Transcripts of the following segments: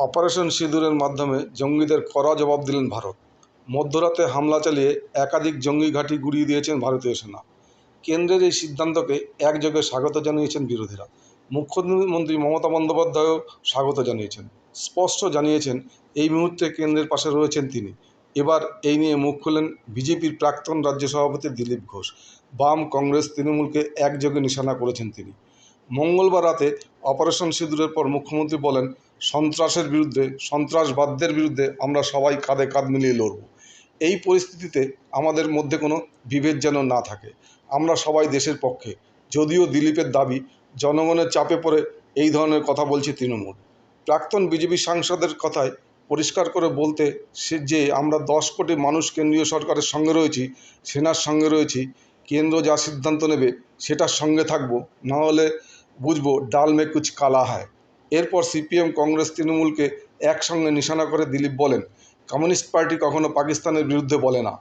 Operation সিঁদুরের মাধ্যমে জঙ্গিদের কড়া জবাব দিলেন ভারত। মধ্যরাতে হামলা চালিয়ে একাধিক জঙ্গি ঘাঁটি গুঁড়িয়ে দিয়েছেন ভারতীয় সেনা। কেন্দ্রের এই সিদ্ধান্তকে একযোগে স্বাগত জানিয়েছেন বিরোধীরা। মুখ্যমন্ত্রী মমতা বন্দ্যোপাধ্যায়ও স্বাগত জানিয়েছেন। স্পষ্ট জানিয়েছেন, এই মুহূর্তে কেন্দ্রের পাশে রয়েছেন তিনি। এবার এই নিয়ে মুখ খুললেন বিজেপির প্রাক্তন রাজ্য সভাপতি দিলীপ ঘোষ। বাম কংগ্রেস তৃণমূলকে একযোগে নিশানা করেছেন তিনি। মঙ্গলবার রাতে অপারেশন সিঁদুরের পর মুখ্যমন্ত্রী বলেন সন্ত্রাসের বিরুদ্ধে, সন্ত্রাসবাদদের বিরুদ্ধে আমরা সবাই কাঁধে কাঁধ মিলিয়ে লড়ব। এই পরিস্থিতিতে আমাদের মধ্যে কোনো বিভেদ যেন না থাকে। আমরা সবাই দেশের পক্ষে। যদিও দিলীপের দাবি, জনগণের চাপে পড়ে এই ধরনের কথা বলছে তৃণমূল। প্রাক্তন বিজেপি সাংসদের কথায় পরিষ্কার করে বলতে সে যে আমরা দশ কোটি মানুষ কেন্দ্রীয় সরকারের সঙ্গে রয়েছি, সেনার সঙ্গে রয়েছি, কেন্দ্র যা সিদ্ধান্ত নেবে, সেটার সঙ্গে থাকব। না হলে বুঝব ডাল মে কুচ কালা হয় এরপর সিপিএম, কংগ্রেস, তৃণমূলকে একসঙ্গে নিশানা করে দিলীপ বলেন, কমিউনিস্ট পার্টি কখনো পাকিস্তানের বিরুদ্ধে বলে না।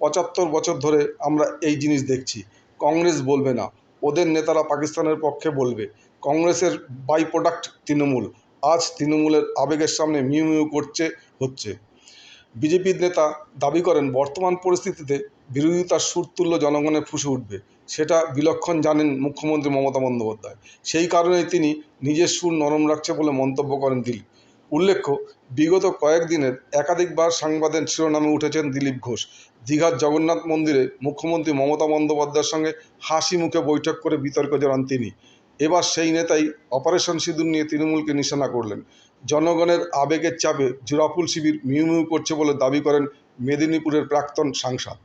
পঁচাত্তর বছর ধরে আমরা এই জিনিস দেখছি। কংগ্রেস বলবে না। ওদের নেতারা পাকিস্তানের পক্ষে বলবে। কংগ্রেসের বাই প্রোডাক্ট তৃণমূল। আজ তৃণমূলের আবেগের সামনে মিউ মিউ করছে, হচ্ছে। বিজেপির নেতা দাবি করেন বর্তমান পরিস্থিতিতে বিরোধিতার সুর তুল্য জনগণের ফুসে উঠবে। সেটা বিলক্ষণ জানেন মুখ্যমন্ত্রী মমতা বন্দ্যোপাধ্যায়। সেই কারণেই তিনি নিজের সুর নরম রাখছে বলে মন্তব্য করেন দিলীপ। উল্লেখ্য, বিগত কয়েকদিনের একাধিকবার সংবাদের শিরোনামে উঠেছেন দিলীপ ঘোষ। দীঘার জগন্নাথ মন্দিরে মুখ্যমন্ত্রী মমতা বন্দ্যোপাধ্যায়ের সঙ্গে হাসি মুখে বৈঠক করে বিতর্ক জড়ান তিনি। এবার সেই নেতাই অপারেশন সিঁদুর নিয়ে তৃণমূলকে নিশানা করলেন। জনগণের আবেগের চাপে জুরাফুল শিবির মিউ মিউ করছে বলে দাবি করেন মেদিনীপুরের প্রাক্তন সাংসদ।